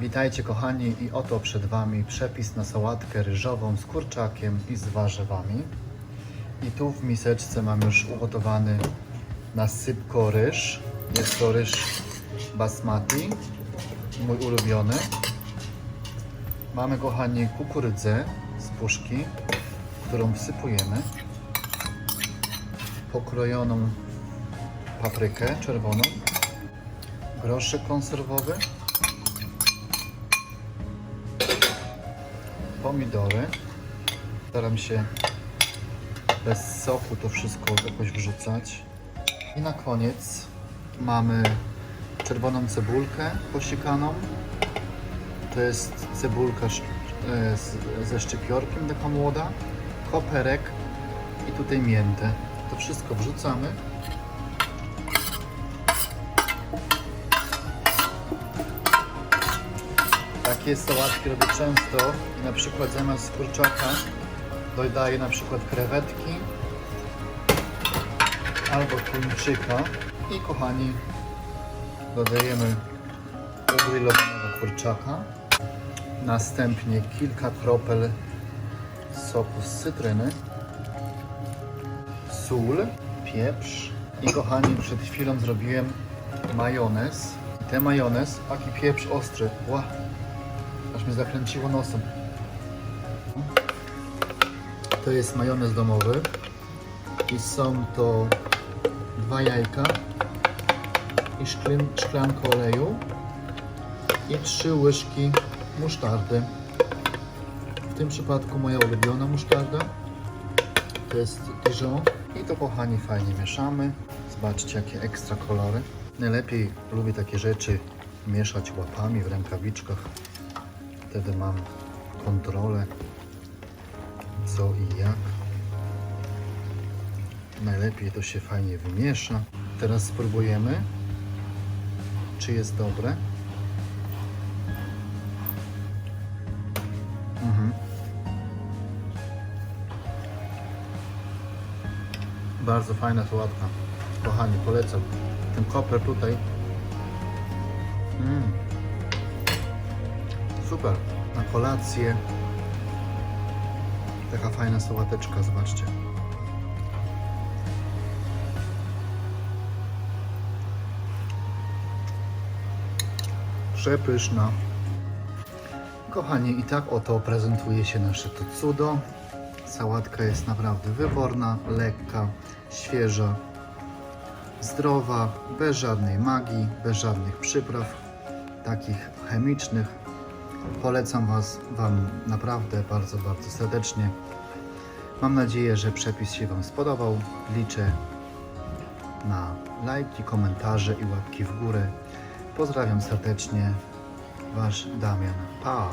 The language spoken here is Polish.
Witajcie kochani i oto przed Wami przepis na sałatkę ryżową z kurczakiem i z warzywami. I tu w miseczce mam już ugotowany na sypko ryż. Jest to ryż basmati, mój ulubiony. Mamy kochani kukurydzę z puszki, którą wsypujemy. Pokrojoną paprykę czerwoną, groszek konserwowy, pomidory. Staram się bez soku to wszystko jakoś wrzucać. I na koniec mamy czerwoną cebulkę posikaną. To jest cebulka e, ze szczypiorkiem taka młoda, koperek i tutaj miętę. To wszystko wrzucamy. Takie sałatki robię często. Na przykład zamiast kurczaka dodaję na przykład krewetki albo tuńczyka i kochani dodajemy ugrillowanego kurczaka. Następnie kilka kropel soku z cytryny, sól, pieprz i kochani przed chwilą zrobiłem majonez. Ten majonez, taki pieprz ostry, ła, mnie zakręciło nosem. To jest majonez domowy i są to dwa jajka i szklin, szklanka oleju i trzy łyżki musztardy. W tym przypadku moja ulubiona musztarda to jest Dijon i to kochani fajnie mieszamy. Zobaczcie jakie ekstra kolory. Najlepiej lubię takie rzeczy mieszać łapami w rękawiczkach. Wtedy mam kontrolę co i jak. Najlepiej to się fajnie wymiesza. Teraz spróbujemy, czy jest dobre. Mhm. Bardzo fajna sałatka. Kochani, polecam. Ten koper tutaj. Mm. Super. Na kolację. Taka fajna sałateczka, zobaczcie. Przepyszna. Kochani, i tak oto prezentuje się nasze to cudo. Sałatka jest naprawdę wyborna, lekka, świeża, zdrowa, bez żadnej magii, bez żadnych przypraw, takich chemicznych. Polecam was, Wam naprawdę bardzo, bardzo serdecznie. Mam nadzieję, że przepis się Wam spodobał. Liczę na lajki, komentarze i łapki w górę. Pozdrawiam serdecznie. Wasz Damian. Pa!